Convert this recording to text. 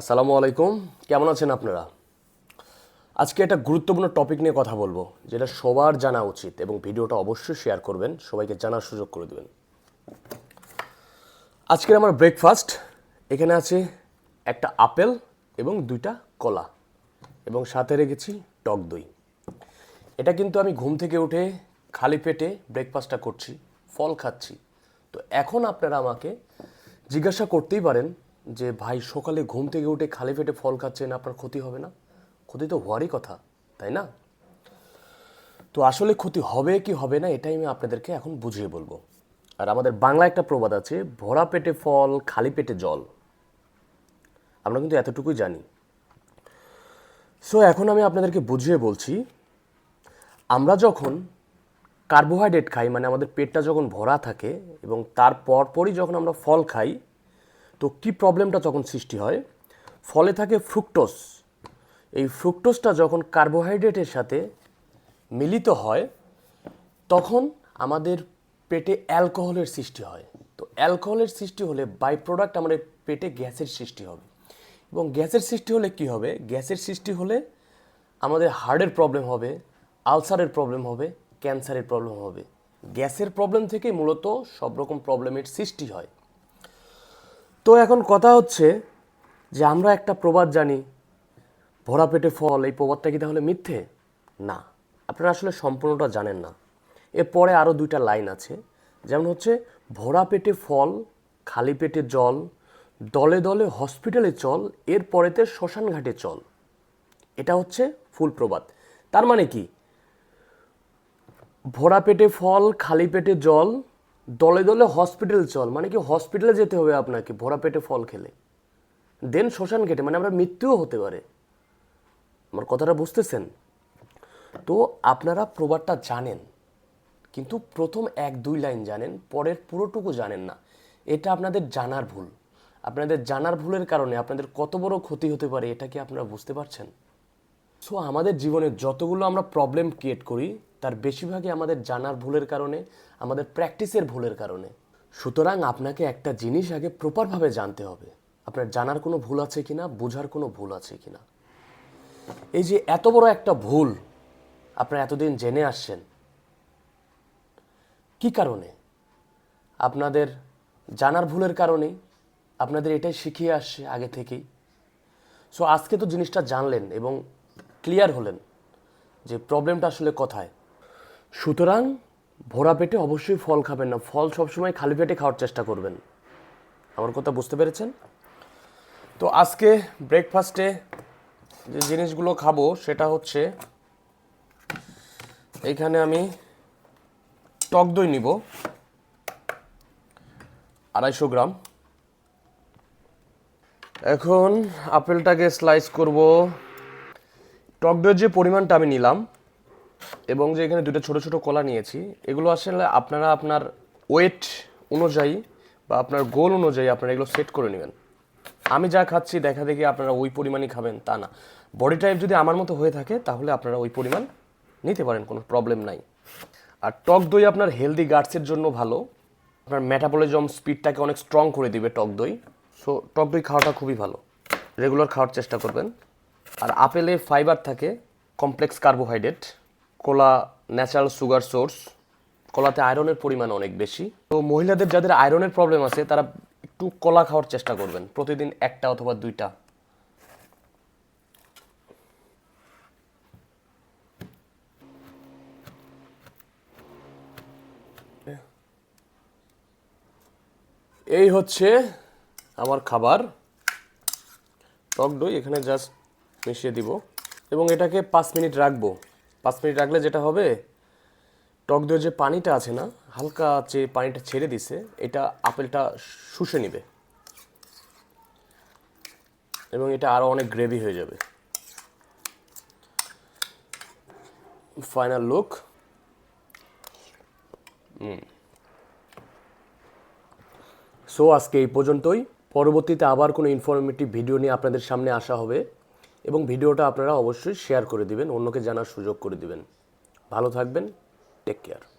আসসালামু আলাইকুম। কেমন আছেন আপনারা? আজকে একটা গুরুত্বপূর্ণ টপিক নিয়ে কথা বলব, যেটা সবার জানা উচিত এবং ভিডিওটা অবশ্যই শেয়ার করবেন, সবাইকে জানার সুযোগ করে দেবেন। আজকের আমার ব্রেকফাস্ট এখানে আছে একটা আপেল এবং দুইটা কলা, এবং সাথে রেখেছি টক দই। এটা কিন্তু আমি ঘুম থেকে উঠে খালি পেটে ব্রেকফাস্টটা করছি, ফল খাচ্ছি। তো এখন আপনারা আমাকে জিজ্ঞাসা করতেই পারেন যে ভাই সকালে ঘুম থেকে উঠে খালি পেটে ফল খাচ্ছেন, আপনার ক্ষতি হবে না? ক্ষতি তো হওয়ারই কথা, তাই না? তো আসলে ক্ষতি হবে কি হবে না, এটাই আমি আপনাদেরকে এখন বুঝিয়ে বলব। আর আমাদের বাংলা একটা প্রবাদ আছে, ভরা পেটে ফল, খালি পেটে জল। আমরা কিন্তু এতটুকুই জানি। সো এখন আমি আপনাদেরকে বুঝিয়ে বলছি, আমরা যখন কার্বোহাইড্রেট খাই মানে আমাদের পেটটা যখন ভরা থাকে এবং তার পরপরই যখন আমরা ফল খাই তো কি প্রবলেমটা যখন সৃষ্টি হয়? ফলে থাকে ফ্রুক্টোজ এই ফ্রুক্টোজটা যখন কার্বোহাইড্রেটের সাথে মিলিত হয়, তখন আমাদের পেটে অ্যালকোহলের সৃষ্টি হয়। তো অ্যালকোহলের সৃষ্টি হলে বাই প্রোডাক্ট আমাদের পেটে গ্যাসের সৃষ্টি হবে। এবং গ্যাসের সৃষ্টি হলে কি হবে? গ্যাসের সৃষ্টি হলে আমাদের হার্টের প্রবলেম হবে, আলসারের প্রবলেম হবে, ক্যান্সারের প্রবলেম হবে। গ্যাসের প্রবলেম থেকে মূলত সব রকম প্রবলেমের সৃষ্টি হয়। তো এখন কথা হচ্ছে যে আমরা একটা প্রবাদ জানি, ভরা পেটে ফল, এই প্রবাদটা কি তাহলে মিথ্যে? না, আপনারা আসলে সম্পূর্ণটা জানেন না। এরপরে আরও দুইটা লাইন আছে, যেমন হচ্ছে, ভরা পেটে ফল, খালি পেটে জল, দলে দলে হসপিটালে চল এর পরেতে শ্মশান ঘাটে চল। এটা হচ্ছে ফুল প্রবাদ। তার মানে কি? ভরা পেটে ফল, খালি পেটে জল দলে দলে হসপিটাল চল মানে কি হসপিটালে যেতে হবে আপনাকে, ভরা পেটে ফল খেলে। দেন শ্মশান ঘেটে মানে আমরা মৃত্যুও হতে পারে। আমার কথাটা বুঝতেছেন? তো আপনারা প্রবাদটা জানেন, কিন্তু প্রথম এক দুই লাইন জানেন, পরের পুরোটুকু জানেন না। এটা আপনাদের জানার ভুল। আপনাদের জানার ভুলের কারণে আপনাদের কত বড় ক্ষতি হতে পারে, এটা কি আপনারা বুঝতে পারছেন? সো আমাদের জীবনে যতগুলো আমরা প্রবলেম ক্রিয়েট করি তার বেশিরভাগই আমাদের জানার ভুলের কারণে, আমাদের প্র্যাকটিসের ভুলের কারণে। সুতরাং আপনাকে একটা জিনিস আগে প্রপারভাবে জানতে হবে। আপনার জানার কোনো ভুল আছে কিনা, বোঝার কোনো ভুল আছে কি না এই যে এত বড় একটা ভুল আপনারা এতদিন জেনে আসছেন, কি কারণে? আপনাদের জানার ভুলের কারণেই আপনাদের এটাই শিখিয়ে আসছে আগে থেকেই। সো আজকে তো জিনিসটা জানলেন এবং ক্লিয়ার হলেন যে প্রবলেমটা আসলে কোথায়। সুতরাং ভরা পেটে অবশ্যই ফল খাবেন না। ফল সবসময় খালি পেটে খাওয়ার চেষ্টা করবেন। আমার কথা বুঝতে পেরেছেন? তো আজকে ব্রেকফাস্টে যে জিনিসগুলো খাব, সেটা হচ্ছে এইখানে আমি টক দই নিব। আড়াইশো গ্রাম। এখন আপেলটাকে স্লাইস করব। টক দইয়ের যে পরিমাণটা আমি নিলাম এবং যে এখানে দুটো ছোট ছোট কলা নিয়েছি, এগুলো আসলে আপনারা আপনার ওয়েট অনুযায়ী বা আপনার গোল অনুযায়ী আপনারা এগুলো সেট করে নেবেন। আমি যা খাচ্ছি, দেখা দেখি আপনারা ওই পরিমাণই খাবেন, তা না। বডি টাইপ যদি আমার মতো হয়ে থাকে, তাহলে আপনারা ওই পরিমাণ নিতে পারেন, কোনো প্রবলেম নাই। আর টক দই আপনার হেলদি গার্ডসের জন্য ভালো। আপনার মেটাবলিজম স্পিডটাকে অনেক স্ট্রং করে দিবে টক দই। সো টক দই খাওয়াটা খুবই ভালো। রেগুলার খাওয়ার চেষ্টা করবেন। আর আপেলে ফাইবার থাকে কমপ্লেক্স কার্বোহাইড্রেট কলা ন্যাচারাল সুগার সোর্স কলাতে আয়রনের পরিমাণ অনেক বেশি। তো মহিলাদের যাদের আয়রনের প্রবলেম আছে, তারা একটু কলা খাওয়ার চেষ্টা করবেন। প্রতিদিন একটা অথবা দুইটা। এই হচ্ছে আমার খাবার। টক দই এখানে জাস্ট মিশিয়ে দিব। এবং এটাকে পাঁচ মিনিট রাখব। পাঁচ মিনিট রাখলে যেটা হবে, টক দইয়ের যে পানিটা আছে না, হালকা যে পানিটা ছেড়ে দিছে, এটা আপেলটা শুষে নিবে। এবং এটা আরও অনেক গ্রেভি হয়ে যাবে। ফাইনাল লুক সো আজকে এই পর্যন্তই। পরবর্তীতে আবার কোনো ইনফরমেটিভ ভিডিও নিয়ে আপনাদের সামনে আসা হবে। এবং ভিডিওটা আপনারা অবশ্যই শেয়ার করে দিবেন, অন্যকে জানার সুযোগ করে দিবেন। ভালো থাকবেন টেক কেয়ার